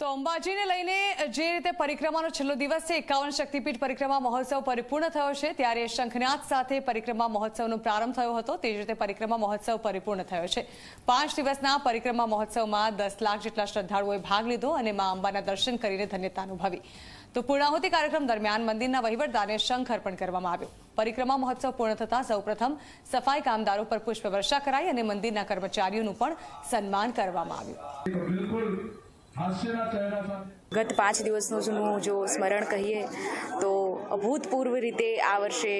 તો અંબાજીને લઈને જે રીતે પરિક્રમાનો છેલ્લો દિવસ છે, એકાવન શક્તિપીઠ પરિક્રમા મહોત્સવ પરિપૂર્ણ થયો છે, ત્યારે શંખનાથ સાથે પરિક્રમા મહોત્સવનો પ્રારંભ થયો હતો, તે જ રીતે પરિક્રમા મહોત્સવ પરિપૂર્ણ થયો છે. પાંચ દિવસના પરિક્રમા મહોત્સવમાં દસ લાખ જેટલા શ્રદ્ધાળુઓએ ભાગ લીધો અને મા અંબાના દર્શન કરીને ધન્યતા અનુભવી. તો પૂર્ણાહુતિ કાર્યક્રમ દરમિયાન મંદિરના વહીવટદારને શંખ અર્પણ કરવામાં આવ્યો. પરિક્રમા મહોત્સવ પૂર્ણ થતાં સૌપ્રથમ સફાઈ કામદારો પર પુષ્પવર્ષા કરાઈ અને મંદિરના કર્મચારીઓનું પણ સન્માન કરવામાં આવ્યું. ગત પાંચ દિવસનું જૂનું જો સ્મરણ કહીએ, તો અભૂતપૂર્વ રીતે આ વર્ષે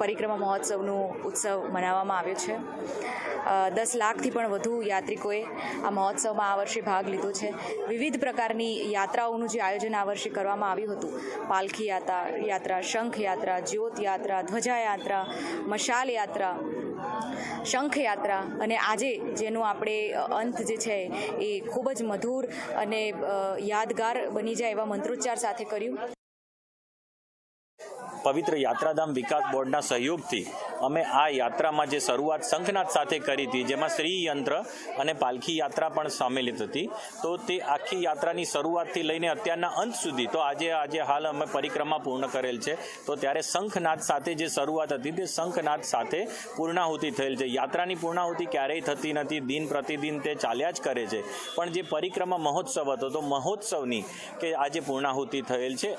પરિક્રમા મહોત્સવનું ઉત્સવ મનાવવામાં આવ્યો છે. દસ લાખથી પણ વધુ યાત્રિકોએ આ મહોત્સવમાં આ વર્ષે ભાગ લીધો છે. વિવિધ પ્રકારની યાત્રાઓનું જે આયોજન આ વર્ષે કરવામાં આવ્યું હતું. પાલખી યાત્રા યાત્રા, શંખ યાત્રા, જ્યોત યાત્રા, ધ્વજા યાત્રા, મશાલ યાત્રા શંખ યાત્રા અને આજે જેનો આપણે અંત જે છે એ ખૂબ જ મધુર અને યાદગાર બની જાય એવા મંત્રોચ્ચાર સાથે કર્યું. પવિત્ર યાત્રાધામ વિકાસ બોર્ડના સહયોગથી અમે આ યાત્રામાં જે શરૂઆત શંખનાથ સાથે કરી હતી, જેમાં શ્રી યંત્ર અને પાલખી યાત્રા પણ સામેલિત હતી, તો તે આખી યાત્રાની શરૂઆતથી લઈને અત્યારના અંત સુધી, તો આજે આજે હાલ અમે પરિક્રમા પૂર્ણ કરેલ છે, તો ત્યારે શંખનાથ સાથે જે શરૂઆત હતી, તે શંખનાથ સાથે પૂર્ણાહુતિ થયેલ છે. યાત્રાની પૂર્ણાહુતિ ક્યારેય થતી નથી, દિન પ્રતિદિન તે ચાલ્યા જ કરે છે. પણ જે પરિક્રમા મહોત્સવ હતો, તો મહોત્સવની કે આજે પૂર્ણાહુતિ થયેલ છે.